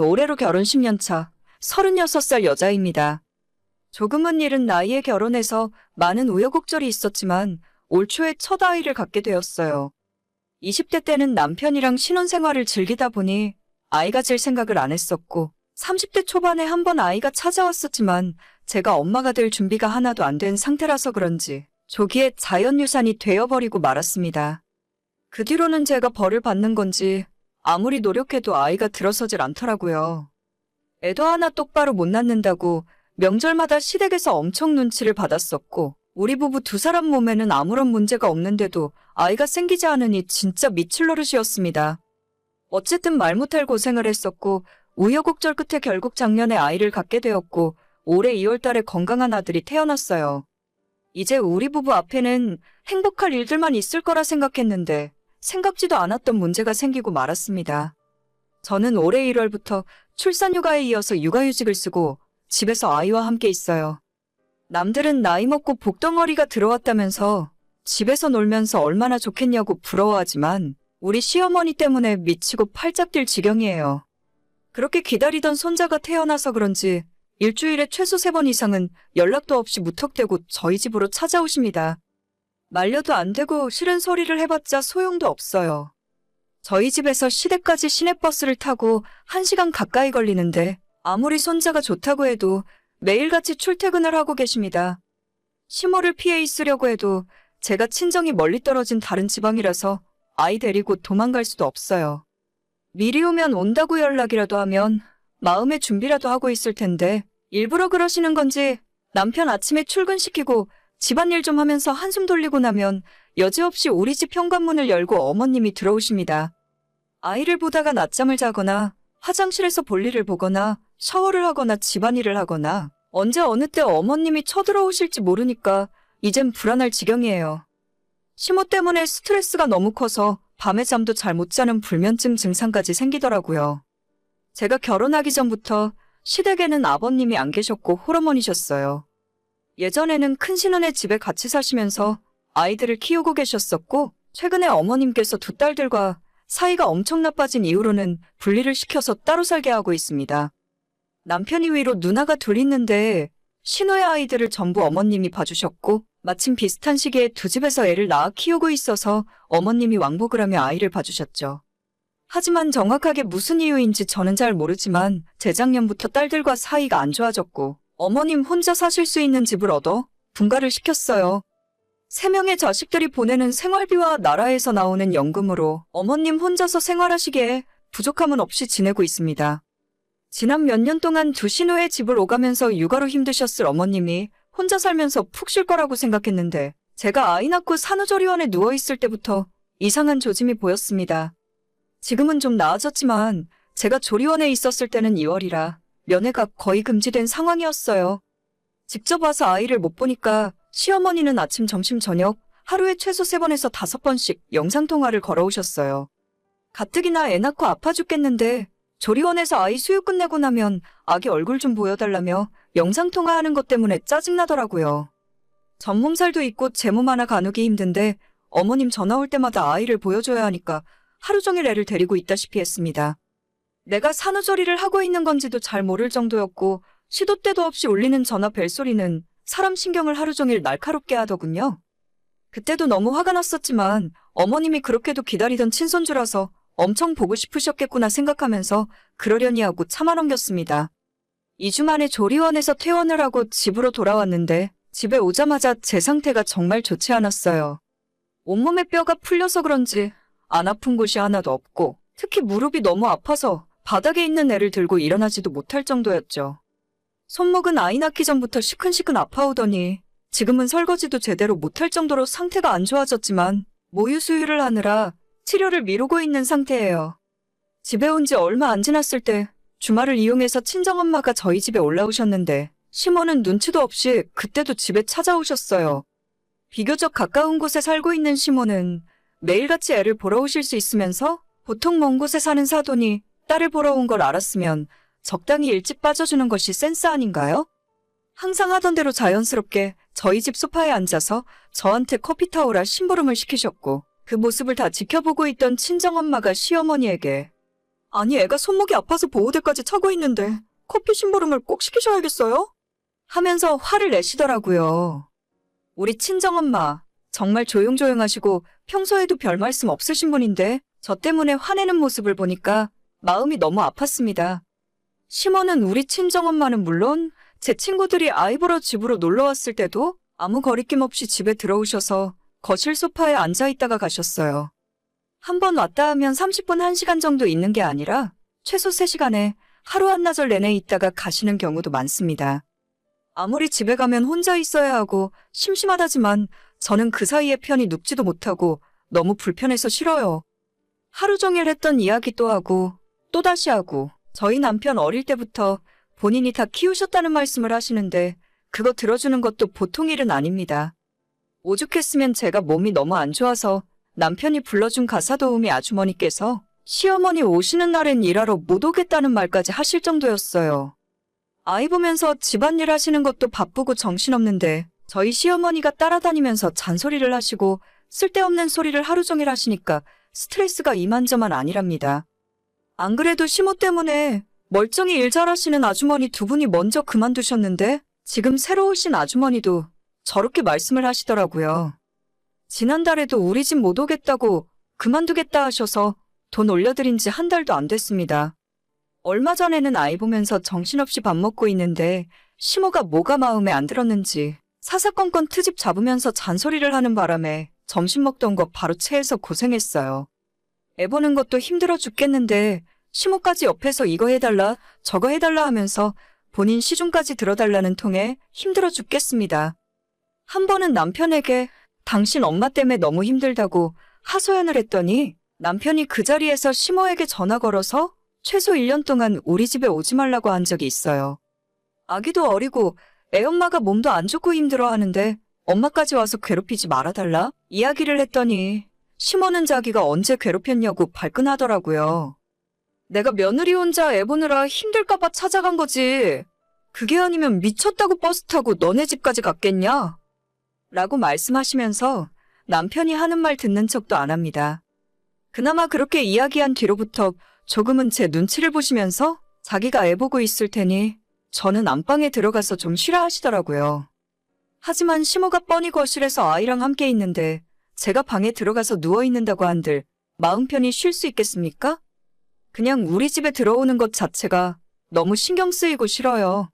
올해로 결혼 10년 차 36살 여자입니다. 조금은 이른 나이에 결혼해서 많은 우여곡절이 있었지만 올 초에 첫 아이를 갖게 되었어요. 20대 때는 남편이랑 신혼생활을 즐기다 보니 아이 가 질 생각을 안 했었고 30대 초반에 한 번 아이가 찾아왔었지만 제가 엄마가 될 준비가 하나도 안 된 상태라서 그런지 조기에 자연유산이 되어버리고 말았습니다. 그 뒤로는 제가 벌을 받는 건지 아무리 노력해도 아이가 들어서질 않더라고요. 애도 하나 똑바로 못 낳는다고 명절마다 시댁에서 엄청 눈치를 받았었고 우리 부부 두 사람 몸에는 아무런 문제가 없는데도 아이가 생기지 않으니 진짜 미칠 노릇이었습니다. 어쨌든 말 못할 고생을 했었고 우여곡절 끝에 결국 작년에 아이를 갖게 되었고 올해 2월 달에 건강한 아들이 태어났어요. 이제 우리 부부 앞에는 행복할 일들만 있을 거라 생각했는데 생각지도 않았던 문제가 생기고 말았습니다. 저는 올해 1월부터 출산휴가에 이어서 육아휴직을 쓰고 집에서 아이와 함께 있어요. 남들은 나이 먹고 복덩어리가 들어왔다면서 집에서 놀면서 얼마나 좋겠냐고 부러워하지만 우리 시어머니 때문에 미치고 팔짝 뛸 지경이에요. 그렇게 기다리던 손자가 태어나서 그런지 일주일에 최소 세 번 이상은 연락도 없이 무턱대고 저희 집으로 찾아오십니다. 말려도 안 되고 싫은 소리를 해봤자 소용도 없어요. 저희 집에서 시댁까지 시내버스를 타고 1시간 가까이 걸리는데 아무리 손자가 좋다고 해도 매일같이 출퇴근을 하고 계십니다. 시모를 피해 있으려고 해도 제가 친정이 멀리 떨어진 다른 지방이라서 아이 데리고 도망갈 수도 없어요. 미리 오면 온다고 연락이라도 하면 마음의 준비라도 하고 있을 텐데 일부러 그러시는 건지 남편 아침에 출근시키고 집안일 좀 하면서 한숨 돌리고 나면 여지없이 우리 집 현관문을 열고 어머님이 들어오십니다. 아이를 보다가 낮잠을 자거나 화장실에서 볼일을 보거나 샤워를 하거나 집안일을 하거나 언제 어느 때 어머님이 쳐들어오실지 모르니까 이젠 불안할 지경이에요. 시모 때문에 스트레스가 너무 커서 밤에 잠도 잘 못 자는 불면증 증상까지 생기더라고요. 제가 결혼하기 전부터 시댁에는 아버님이 안 계셨고 홀어머니셨어요. 예전에는 큰 신혼의 집에 같이 사시면서 아이들을 키우고 계셨었고 최근에 어머님께서 두 딸들과 사이가 엄청 나빠진 이후로는 분리를 시켜서 따로 살게 하고 있습니다. 남편이 위로 누나가 둘 있는데 신호의 아이들을 전부 어머님이 봐주셨고 마침 비슷한 시기에 두 집에서 애를 낳아 키우고 있어서 어머님이 왕복을 하며 아이를 봐주셨죠. 하지만 정확하게 무슨 이유인지 저는 잘 모르지만 재작년부터 딸들과 사이가 안 좋아졌고 어머님 혼자 사실 수 있는 집을 얻어 분가를 시켰어요. 세 명의 자식들이 보내는 생활비와 나라에서 나오는 연금으로 어머님 혼자서 생활하시기에 부족함은 없이 지내고 있습니다. 지난 몇 년 동안 두 신우의 집을 오가면서 육아로 힘드셨을 어머님이 혼자 살면서 푹 쉴 거라고 생각했는데 제가 아이 낳고 산후조리원에 누워있을 때부터 이상한 조짐이 보였습니다. 지금은 좀 나아졌지만 제가 조리원에 있었을 때는 2월이라 면회가 거의 금지된 상황이었어요. 직접 와서 아이를 못 보니까 시어머니는 아침, 점심, 저녁 하루에 최소 3번에서 5번씩 영상통화를 걸어오셨어요. 가뜩이나 애 낳고 아파 죽겠는데 조리원에서 아이 수유 끝내고 나면 아기 얼굴 좀 보여달라며 영상통화하는 것 때문에 짜증나더라고요. 전몸살도 있고 제 몸 하나 가누기 힘든데 어머님 전화 올 때마다 아이를 보여줘야 하니까 하루 종일 애를 데리고 있다시피 했습니다. 내가 산후조리를 하고 있는 건지도 잘 모를 정도였고 시도 때도 없이 울리는 전화 벨소리는 사람 신경을 하루 종일 날카롭게 하더군요. 그때도 너무 화가 났었지만 어머님이 그렇게도 기다리던 친손주라서 엄청 보고 싶으셨겠구나 생각하면서 그러려니 하고 참아 넘겼습니다. 2주 만에 조리원에서 퇴원을 하고 집으로 돌아왔는데 집에 오자마자 제 상태가 정말 좋지 않았어요. 온몸에 뼈가 풀려서 그런지 안 아픈 곳이 하나도 없고 특히 무릎이 너무 아파서 바닥에 있는 애를 들고 일어나지도 못할 정도였죠. 손목은 아이 낳기 전부터 시큰시큰 아파오더니 지금은 설거지도 제대로 못할 정도로 상태가 안 좋아졌지만 모유 수유를 하느라 치료를 미루고 있는 상태예요. 집에 온 지 얼마 안 지났을 때 주말을 이용해서 친정엄마가 저희 집에 올라오셨는데 시모는 눈치도 없이 그때도 집에 찾아오셨어요. 비교적 가까운 곳에 살고 있는 시모는 매일같이 애를 보러 오실 수 있으면서 보통 먼 곳에 사는 사돈이 딸을 보러 온 걸 알았으면 적당히 일찍 빠져주는 것이 센스 아닌가요? 항상 하던 대로 자연스럽게 저희 집 소파에 앉아서 저한테 커피 타오라 심부름을 시키셨고 그 모습을 다 지켜보고 있던 친정엄마가 시어머니에게 아니, 애가 손목이 아파서 보호대까지 차고 있는데 커피 심부름을 꼭 시키셔야겠어요? 하면서 화를 내시더라고요. 우리 친정엄마, 정말 조용조용하시고 평소에도 별 말씀 없으신 분인데 저 때문에 화내는 모습을 보니까 마음이 너무 아팠습니다. 심호는 우리 친정엄마는 물론 제 친구들이 아이 보러 집으로 놀러 왔을 때도 아무 거리낌 없이 집에 들어오셔서 거실 소파에 앉아 있다가 가셨어요. 한 번 왔다 하면 30분 1시간 정도 있는 게 아니라 최소 3시간에 하루 한나절 내내 있다가 가시는 경우도 많습니다. 아무리 집에 가면 혼자 있어야 하고 심심하다지만 저는 그 사이에 편히 눕지도 못하고 너무 불편해서 싫어요. 하루 종일 했던 이야기 또 하고 또다시 하고 저희 남편 어릴 때부터 본인이 다 키우셨다는 말씀을 하시는데 그거 들어주는 것도 보통 일은 아닙니다. 오죽했으면 제가 몸이 너무 안 좋아서 남편이 불러준 가사 도우미 아주머니께서 시어머니 오시는 날엔 일하러 못 오겠다는 말까지 하실 정도였어요. 아이 보면서 집안일 하시는 것도 바쁘고 정신없는데 저희 시어머니가 따라다니면서 잔소리를 하시고 쓸데없는 소리를 하루 종일 하시니까 스트레스가 이만저만 아니랍니다. 안 그래도 시모 때문에 멀쩡히 일 잘하시는 아주머니 두 분이 먼저 그만두셨는데 지금 새로 오신 아주머니도 저렇게 말씀을 하시더라고요. 지난달에도 우리 집 못 오겠다고 그만두겠다 하셔서 돈 올려드린 지 한 달도 안 됐습니다. 얼마 전에는 아이 보면서 정신없이 밥 먹고 있는데 시모가 뭐가 마음에 안 들었는지 사사건건 트집 잡으면서 잔소리를 하는 바람에 점심 먹던 거 바로 체해서 고생했어요. 애 보는 것도 힘들어 죽겠는데 시모까지 옆에서 이거 해달라 저거 해달라 하면서 본인 시중까지 들어달라는 통에 힘들어 죽겠습니다. 한 번은 남편에게 당신 엄마 때문에 너무 힘들다고 하소연을 했더니 남편이 그 자리에서 시모에게 전화 걸어서 최소 1년 동안 우리 집에 오지 말라고 한 적이 있어요. 아기도 어리고 애엄마가 몸도 안 좋고 힘들어 하는데 엄마까지 와서 괴롭히지 말아달라? 이야기를 했더니 시모는 자기가 언제 괴롭혔냐고 발끈하더라고요. 내가 며느리 혼자 애 보느라 힘들까봐 찾아간 거지. 그게 아니면 미쳤다고 버스 타고 너네 집까지 갔겠냐? 라고 말씀하시면서 남편이 하는 말 듣는 척도 안 합니다. 그나마 그렇게 이야기한 뒤로부터 조금은 제 눈치를 보시면서 자기가 애 보고 있을 테니 저는 안방에 들어가서 좀 쉬라 하시더라고요. 하지만 시모가 뻔히 거실에서 아이랑 함께 있는데 제가 방에 들어가서 누워 있는다고 한들 마음 편히 쉴 수 있겠습니까? 그냥 우리 집에 들어오는 것 자체가 너무 신경 쓰이고 싫어요.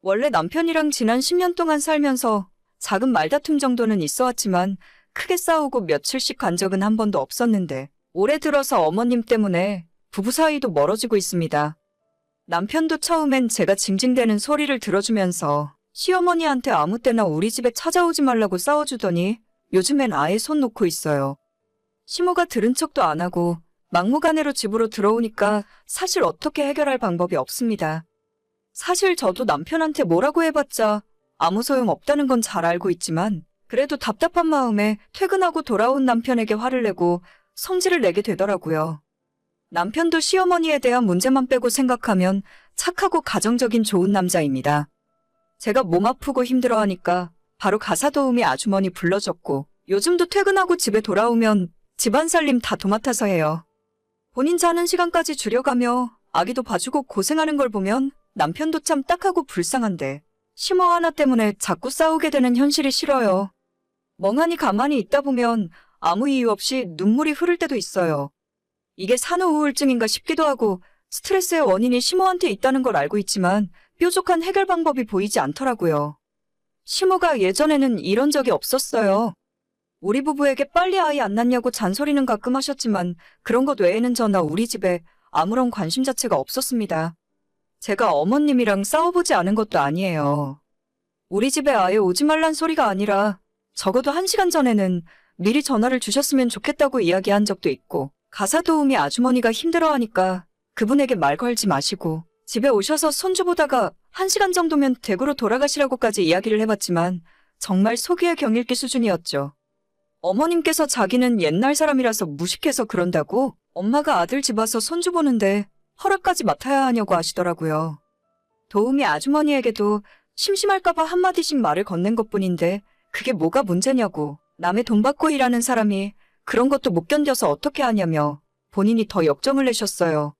원래 남편이랑 지난 10년 동안 살면서 작은 말다툼 정도는 있어 왔지만 크게 싸우고 며칠씩 간 적은 한 번도 없었는데 올해 들어서 어머님 때문에 부부 사이도 멀어지고 있습니다. 남편도 처음엔 제가 징징대는 소리를 들어주면서 시어머니한테 아무 때나 우리 집에 찾아오지 말라고 싸워주더니 요즘엔 아예 손 놓고 있어요. 시모가 들은 척도 안 하고 막무가내로 집으로 들어오니까 사실 어떻게 해결할 방법이 없습니다. 사실 저도 남편한테 뭐라고 해봤자 아무 소용 없다는 건 잘 알고 있지만 그래도 답답한 마음에 퇴근하고 돌아온 남편에게 화를 내고 성질을 내게 되더라고요. 남편도 시어머니에 대한 문제만 빼고 생각하면 착하고 가정적인 좋은 남자입니다. 제가 몸 아프고 힘들어하니까 바로 가사 도우미 아주머니 불러줬고 요즘도 퇴근하고 집에 돌아오면 집안 살림 다 도맡아서 해요. 본인 자는 시간까지 줄여가며 아기도 봐주고 고생하는 걸 보면 남편도 참 딱하고 불쌍한데 심어 하나 때문에 자꾸 싸우게 되는 현실이 싫어요. 멍하니 가만히 있다 보면 아무 이유 없이 눈물이 흐를 때도 있어요. 이게 산후 우울증인가 싶기도 하고 스트레스의 원인이 심호한테 있다는 걸 알고 있지만 뾰족한 해결 방법이 보이지 않더라고요. 심호가 예전에는 이런 적이 없었어요. 우리 부부에게 빨리 아이 안 낳냐고 잔소리는 가끔 하셨지만 그런 것 외에는 저나 우리 집에 아무런 관심 자체가 없었습니다. 제가 어머님이랑 싸워보지 않은 것도 아니에요. 우리 집에 아예 오지 말란 소리가 아니라 적어도 한 시간 전에는 미리 전화를 주셨으면 좋겠다고 이야기한 적도 있고 가사 도우미 아주머니가 힘들어하니까 그분에게 말 걸지 마시고 집에 오셔서 손주 보다가 한 시간 정도면 댁으로 돌아가시라고까지 이야기를 해봤지만 정말 소기의 경읽기 수준이었죠. 어머님께서 자기는 옛날 사람이라서 무식해서 그런다고 엄마가 아들 집 와서 손주 보는데 허락까지 맡아야 하냐고 하시더라고요. 도우미 아주머니에게도 심심할까봐 한마디씩 말을 건넨 것 뿐인데 그게 뭐가 문제냐고 남의 돈 받고 일하는 사람이 그런 것도 못 견뎌서 어떻게 하냐며 본인이 더 역정을 내셨어요.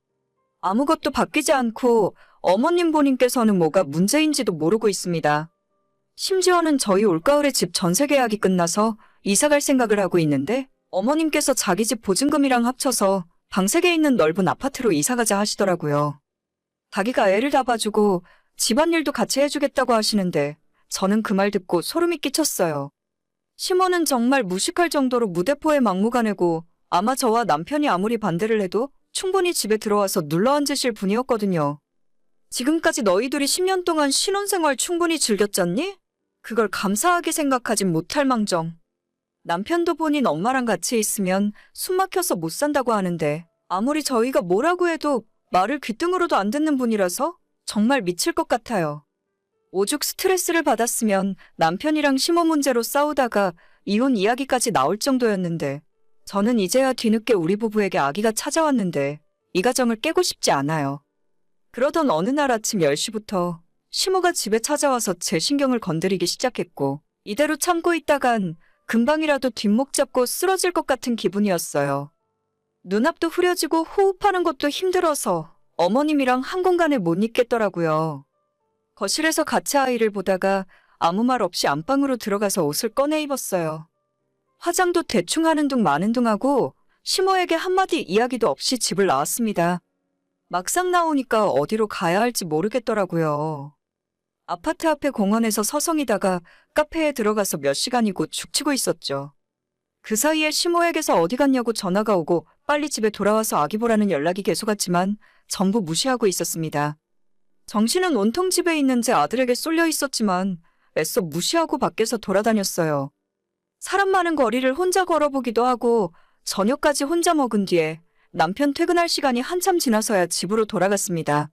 아무것도 바뀌지 않고 어머님 본인께서는 뭐가 문제인지도 모르고 있습니다. 심지어는 저희 올가을에 집 전세 계약이 끝나서 이사 갈 생각을 하고 있는데 어머님께서 자기 집 보증금이랑 합쳐서 방 3개 있는 넓은 아파트로 이사 가자 하시더라고요. 자기가 애를 다 봐주고 집안일도 같이 해주겠다고 하시는데 저는 그 말 듣고 소름이 끼쳤어요. 시모는 정말 무식할 정도로 무대포에 막무가내고 아마 저와 남편이 아무리 반대를 해도 충분히 집에 들어와서 눌러앉으실 분이었거든요. 지금까지 너희들이 10년 동안 신혼생활 충분히 즐겼잖니? 그걸 감사하게 생각하진 못할 망정. 남편도 본인 엄마랑 같이 있으면 숨 막혀서 못 산다고 하는데 아무리 저희가 뭐라고 해도 말을 귀등으로도 안 듣는 분이라서 정말 미칠 것 같아요. 오죽 스트레스를 받았으면 남편이랑 심호 문제로 싸우다가 이혼 이야기까지 나올 정도였는데 저는 이제야 뒤늦게 우리 부부에게 아기가 찾아왔는데 이 가정을 깨고 싶지 않아요. 그러던 어느 날 아침 10시부터 시모가 집에 찾아와서 제 신경을 건드리기 시작했고 이대로 참고 있다간 금방이라도 뒷목 잡고 쓰러질 것 같은 기분이었어요. 눈앞도 흐려지고 호흡하는 것도 힘들어서 어머님이랑 한 공간에 못 있겠더라고요. 거실에서 같이 아이를 보다가 아무 말 없이 안방으로 들어가서 옷을 꺼내 입었어요. 화장도 대충 하는 둥 마는 둥 하고 시모에게 한마디 이야기도 없이 집을 나왔습니다. 막상 나오니까 어디로 가야 할지 모르겠더라고요. 아파트 앞에 공원에서 서성이다가 카페에 들어가서 몇 시간이고 죽치고 있었죠. 그 사이에 시모에게서 어디 갔냐고 전화가 오고 빨리 집에 돌아와서 아기 보라는 연락이 계속 왔지만 전부 무시하고 있었습니다. 정신은 온통 집에 있는 제 아들에게 쏠려 있었지만 애써 무시하고 밖에서 돌아다녔어요. 사람 많은 거리를 혼자 걸어보기도 하고 저녁까지 혼자 먹은 뒤에 남편 퇴근할 시간이 한참 지나서야 집으로 돌아갔습니다.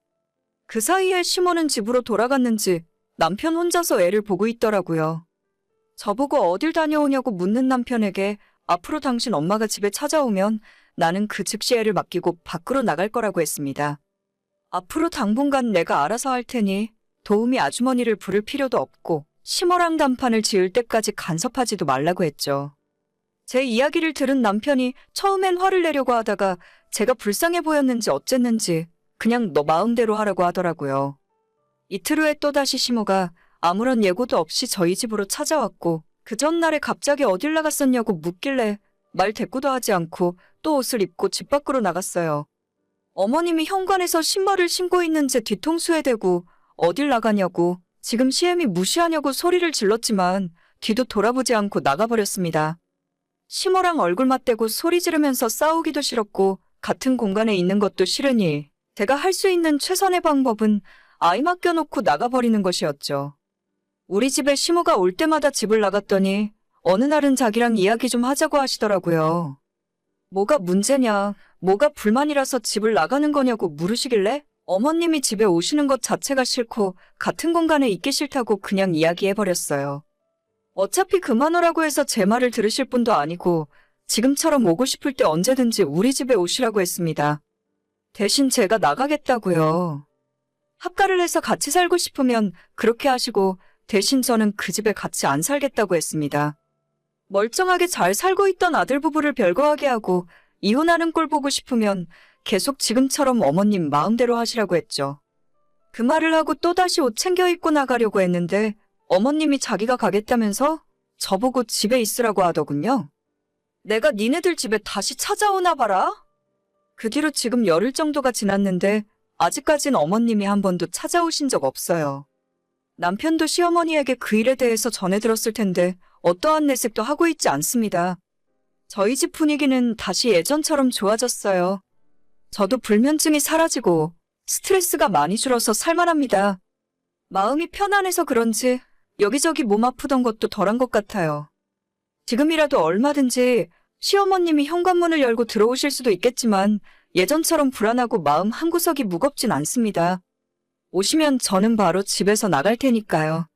그 사이에 시모는 집으로 돌아갔는지 남편 혼자서 애를 보고 있더라고요. 저보고 어딜 다녀오냐고 묻는 남편에게 앞으로 당신 엄마가 집에 찾아오면 나는 그 즉시 애를 맡기고 밖으로 나갈 거라고 했습니다. 앞으로 당분간 내가 알아서 할 테니 도우미 아주머니를 부를 필요도 없고 시모랑 단판을 지을 때까지 간섭하지도 말라고 했죠. 제 이야기를 들은 남편이 처음엔 화를 내려고 하다가 제가 불쌍해 보였는지 어쨌는지 그냥 너 마음대로 하라고 하더라고요. 이틀 후에 또다시 시모가 아무런 예고도 없이 저희 집으로 찾아왔고 그 전날에 갑자기 어딜 나갔었냐고 묻길래 말 대꾸도 하지 않고 또 옷을 입고 집 밖으로 나갔어요. 어머님이 현관에서 신발을 신고 있는 제 뒤통수에 대고 어딜 나가냐고 지금 시엠이 무시하냐고 소리를 질렀지만 뒤도 돌아보지 않고 나가버렸습니다. 시모랑 얼굴 맞대고 소리 지르면서 싸우기도 싫었고 같은 공간에 있는 것도 싫으니 제가 할 수 있는 최선의 방법은 아이 맡겨놓고 나가버리는 것이었죠. 우리 집에 시모가 올 때마다 집을 나갔더니 어느 날은 자기랑 이야기 좀 하자고 하시더라고요. 뭐가 문제냐, 뭐가 불만이라서 집을 나가는 거냐고 물으시길래 어머님이 집에 오시는 것 자체가 싫고 같은 공간에 있기 싫다고 그냥 이야기해버렸어요. 어차피 그만 오라고 해서 제 말을 들으실 분도 아니고 지금처럼 오고 싶을 때 언제든지 우리 집에 오시라고 했습니다. 대신 제가 나가겠다고요. 합가를 해서 같이 살고 싶으면 그렇게 하시고 대신 저는 그 집에 같이 안 살겠다고 했습니다. 멀쩡하게 잘 살고 있던 아들 부부를 별거하게 하고 이혼하는 꼴 보고 싶으면 계속 지금처럼 어머님 마음대로 하시라고 했죠. 그 말을 하고 또다시 옷 챙겨 입고 나가려고 했는데 어머님이 자기가 가겠다면서 저보고 집에 있으라고 하더군요. 내가 니네들 집에 다시 찾아오나 봐라? 그 뒤로 지금 열흘 정도가 지났는데 아직까진 어머님이 한 번도 찾아오신 적 없어요. 남편도 시어머니에게 그 일에 대해서 전해 들었을 텐데 어떠한 내색도 하고 있지 않습니다. 저희 집 분위기는 다시 예전처럼 좋아졌어요. 저도 불면증이 사라지고 스트레스가 많이 줄어서 살만합니다. 마음이 편안해서 그런지 여기저기 몸 아프던 것도 덜한 것 같아요. 지금이라도 얼마든지 시어머님이 현관문을 열고 들어오실 수도 있겠지만 예전처럼 불안하고 마음 한구석이 무겁진 않습니다. 오시면 저는 바로 집에서 나갈 테니까요.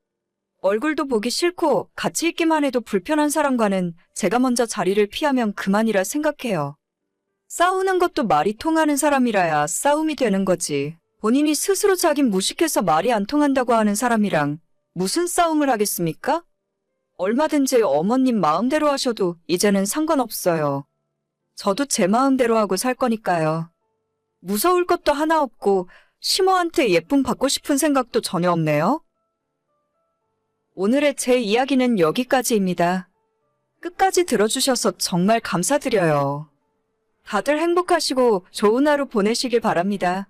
얼굴도 보기 싫고 같이 있기만 해도 불편한 사람과는 제가 먼저 자리를 피하면 그만이라 생각해요. 싸우는 것도 말이 통하는 사람이라야 싸움이 되는 거지. 본인이 스스로 자긴 무식해서 말이 안 통한다고 하는 사람이랑 무슨 싸움을 하겠습니까? 얼마든지 어머님 마음대로 하셔도 이제는 상관없어요. 저도 제 마음대로 하고 살 거니까요. 무서울 것도 하나 없고 시모한테 예쁨 받고 싶은 생각도 전혀 없네요. 오늘의 제 이야기는 여기까지입니다. 끝까지 들어주셔서 정말 감사드려요. 다들 행복하시고 좋은 하루 보내시길 바랍니다.